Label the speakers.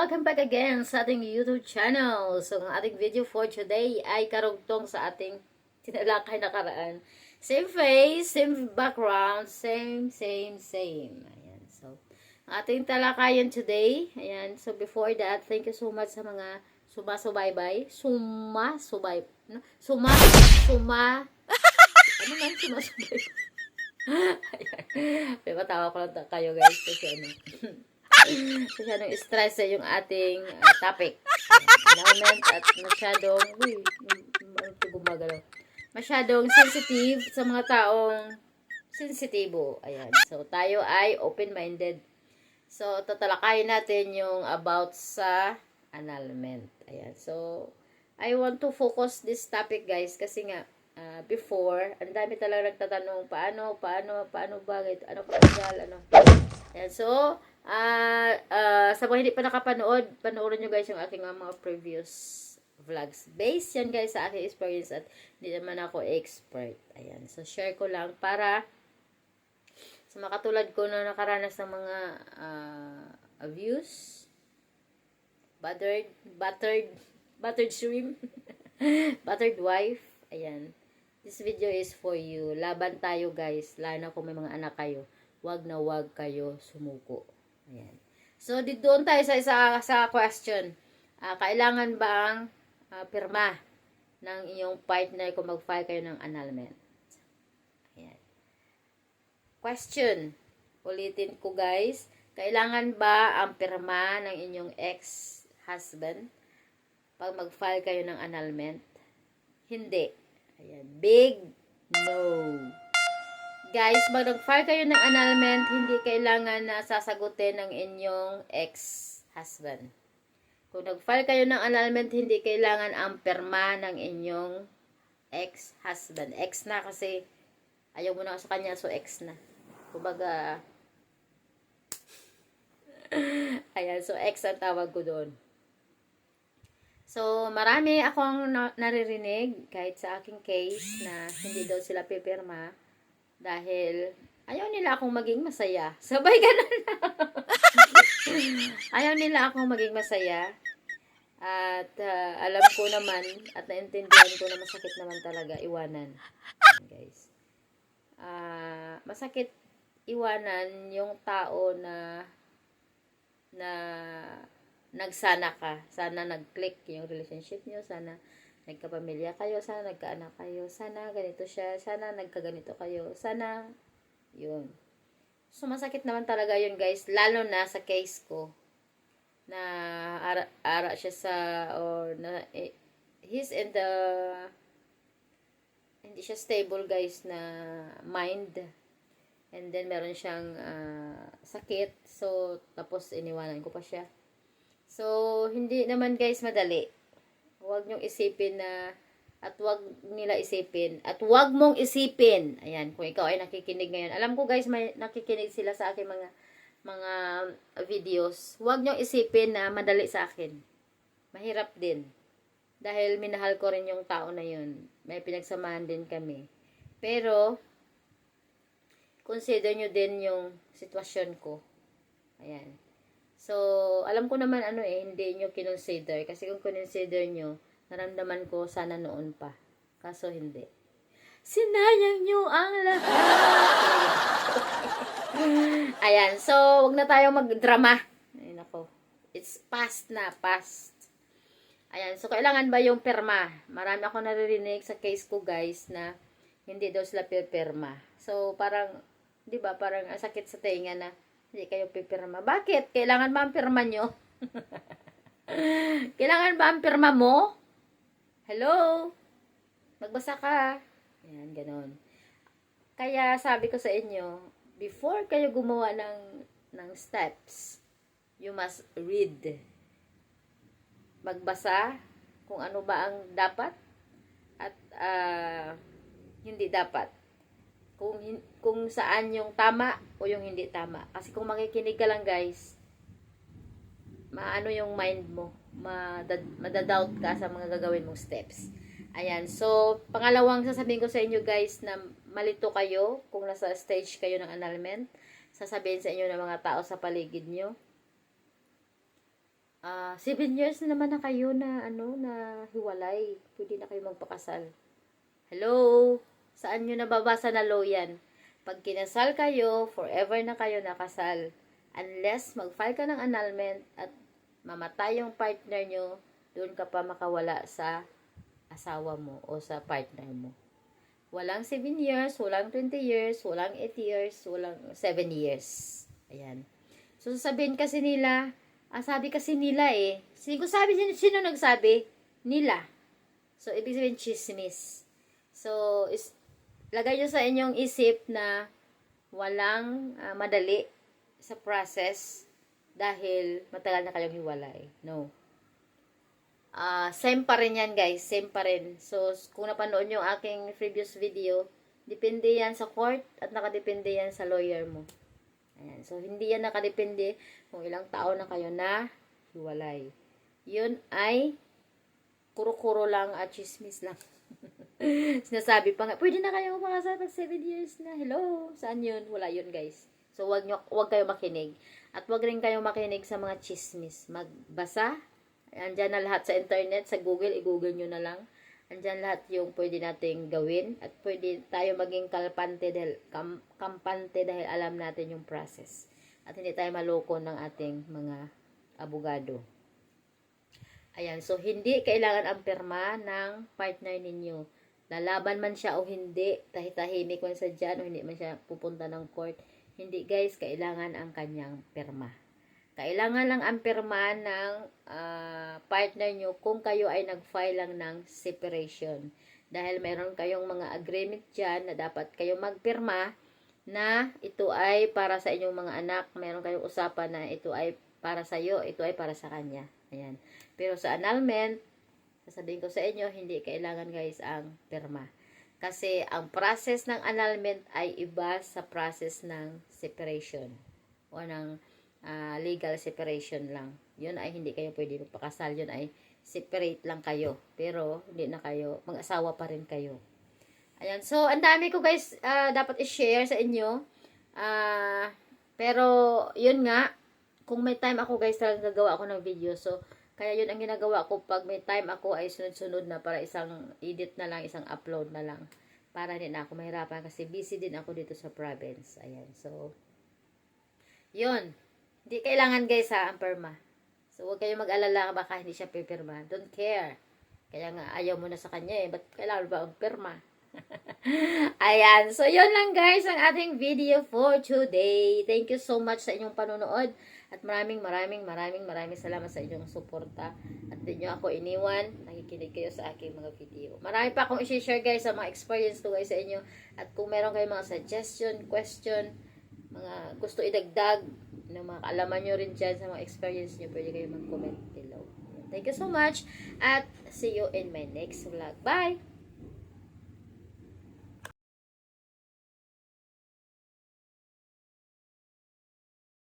Speaker 1: welcome back again sa ating YouTube channel. So, ang ating video for today ay karugtong sa ating tinalakay na karaan. Same face, same background, same, same, same. Ayan, so, ang ating talakayan today, ayan, so before that, thank you so much sa mga sumasubaybay, sumasubay, no? suma, suma, ano man sumasubay? Ayan. May matawa ko lang kayo guys kasi ano. masyadong stress eh yung ating uh, topic. Annulment at masyadong, uy, ano ito? Masyadong sensitive sa mga taong sensitibo. Ayan. So, tayo ay open-minded. So, tatalakayin natin yung about sa annulment. Ayan. So, I want to focus this topic guys kasi nga, ah, before, ang dami talaga nagtatanong, paano, paano, paano ba, ano pa ano. Ayan, so, ah, sa mga hindi pa nakapanood, panoorin nyo guys yung aking mga previous vlogs. Based yan guys sa aking experience at hindi naman ako expert. Ayan, so share ko lang para sa mga katulad ko na nakaranas ng mga ah, abuse, battered, battered, battered shrimp, battered wife, ayan. This video is for you. Laban tayo guys, lalo na kung may mga anak kayo. Wag na wag kayo sumuko. Ayan. So, dito doon tayo sa isa sa question. Ah, kailangan ba ang ah, pirma ng iyong partner kung mag-file kayo ng annulment? Ayan. Question. Ulitin ko guys. Kailangan ba ang pirma ng inyong ex-husband pag mag-file kayo ng annulment? Hindi. Ayan. Big no. Guys, pag nag-file kayo ng annulment, hindi kailangan na sasagutin ng inyong ex-husband. Kung nag-file kayo ng annulment, hindi kailangan ang perma ng inyong ex-husband. Ex na kasi ayaw mo na sa kanya, so ex na. Kumbaga, ayan, so ex ang tawag ko doon. So, marami akong na- naririnig kahit sa aking case na hindi daw sila pipirma dahil ayaw nila akong maging masaya. Sabay ganun ayaw nila akong maging masaya. At ah, alam ko naman at naintindihan ko na masakit naman talaga iwanan. Guys. Ah, masakit iwanan yung tao na na nagsana ka. Sana nag-click yung relationship nyo. Sana nagkapamilya kayo. Sana nagkaanak kayo. Sana ganito siya. Sana nagkaganito kayo. Sana, yun. So, masakit naman talaga yun, guys. Lalo na sa case ko. Na ara, ara siya sa, or na, eh, he's in the, hindi siya stable, guys, na mind. And then, meron siyang ah, sakit. So, tapos iniwanan ko pa siya. So, hindi naman guys madali. Huwag niyong isipin na at huwag nila isipin at huwag mong isipin. Ayan, kung ikaw ay nakikinig ngayon. Alam ko guys, may nakikinig sila sa aking mga mga videos. Huwag niyong isipin na madali sa akin. Mahirap din. Dahil minahal ko rin yung tao na yun. May pinagsamahan din kami. Pero, consider nyo din yung sitwasyon ko. Ayan. So, alam ko naman ano eh, hindi nyo kinonsider. Kasi kung kinonsider nyo, naramdaman ko sana noon pa. Kaso hindi. Sinayang nyo ang lahat. Ayan, so, wag na tayo magdrama. Ay, nako. It's past na, past. Ayan, so, kailangan ba yung perma? Marami ako naririnig sa case ko, guys, na hindi daw sila pipirma. So, parang, di ba, parang ang sakit sa tenga na, hindi kayo pipirma. Bakit? Kailangan ba ang pirma nyo? Kailangan ba ang pirma mo? Hello? Magbasa ka. Ayan, ganon. Kaya sabi ko sa inyo, before kayo gumawa ng, ng steps, you must read. Magbasa kung ano ba ang dapat at ah, hindi dapat kung kung saan yung tama o yung hindi tama. Kasi kung makikinig ka lang, guys, maano yung mind mo, madad, madadoubt ka sa mga gagawin mong steps. Ayan. So, pangalawang sasabihin ko sa inyo, guys, na malito kayo kung nasa stage kayo ng annulment. Sasabihin sa inyo ng mga tao sa paligid nyo. Ah, seven years na naman na kayo na ano na hiwalay. Pwede na kayo magpakasal. Hello? Saan nyo nababasa na law yan? Pag kinasal kayo, forever na kayo nakasal. Unless mag-file ka ng annulment at mamatay yung partner nyo, doon ka pa makawala sa asawa mo o sa partner mo. Walang 7 years, walang 20 years, walang 8 years, walang 7 years. Ayan. So, sasabihin kasi nila, ah, sabi kasi nila eh. Sino sabi, sino, sino nagsabi? Nila. So, ibig sabihin, chismis. So, is, lagay nyo sa inyong isip na walang ah, madali sa process dahil matagal na kayong hiwalay. No. Ah, same pa rin yan guys, same pa rin. So, kung napanood nyo aking previous video, depende yan sa court at nakadepende yan sa lawyer mo. Ayan. So, hindi yan nakadepende kung ilang taon na kayo na hiwalay. Yun ay kuro-kuro lang at chismis lang. Sinasabi pa nga, pwede na kayo makasal pag 7 years na. Hello? Saan yun? Wala yun guys. So, wag, nyo, wag kayo makinig. At wag rin kayo makinig sa mga chismis. Magbasa. Andyan na lahat sa internet, sa Google, i-google nyo na lang. Andyan lahat yung pwede nating gawin. At pwede tayo maging kalpante dahil, kam, kampante dahil alam natin yung process. At hindi tayo maloko ng ating mga abogado. Ayan, so hindi kailangan ang perma ng partner ninyo. Lalaban man siya o hindi, tahitahimik man sa dyan o hindi man siya pupunta ng court. Hindi guys, kailangan ang kanyang perma. Kailangan lang ang perma ng ah, partner nyo kung kayo ay nag-file lang ng separation. Dahil meron kayong mga agreement dyan na dapat kayo magpirma na ito ay para sa inyong mga anak. Meron kayong usapan na ito ay para sa iyo, ito ay para sa kanya. Ayan. Pero sa annulment, sasabihin ko sa inyo, hindi kailangan guys ang pirma. Kasi ang process ng annulment ay iba sa process ng separation o ng ah, legal separation lang. Yun ay hindi kayo pwede magpakasal. Yun ay separate lang kayo. Pero hindi na kayo, mag-asawa pa rin kayo. Ayan. So, ang dami ko guys ah, dapat i-share sa inyo. Ah, pero, yun nga, kung may time ako guys, talagang gagawa ako ng video. So, kaya yun ang ginagawa ko pag may time ako ay sunod-sunod na para isang edit na lang, isang upload na lang. Para din ako mahirapan kasi busy din ako dito sa province. Ayan. So, yun. Hindi kailangan guys ha, ang perma. So, huwag kayong mag-alala baka hindi siya pipirma. Don't care. Kaya nga, ayaw mo na sa kanya eh. Ba't kailangan ba ang pirma? Ayan. So, yun lang guys ang ating video for today. Thank you so much sa inyong panonood. At maraming, maraming, maraming, maraming salamat sa inyong suporta. At di nyo ako iniwan. Nakikinig kayo sa aking mga video. Marami pa akong i-share guys sa mga experience ko guys sa inyo. At kung meron kayong mga suggestion, question, mga gusto idagdag, ng mga kaalaman nyo rin dyan sa mga experience nyo, pwede kayo mag-comment below. Thank you so much. At see you in my next vlog. Bye!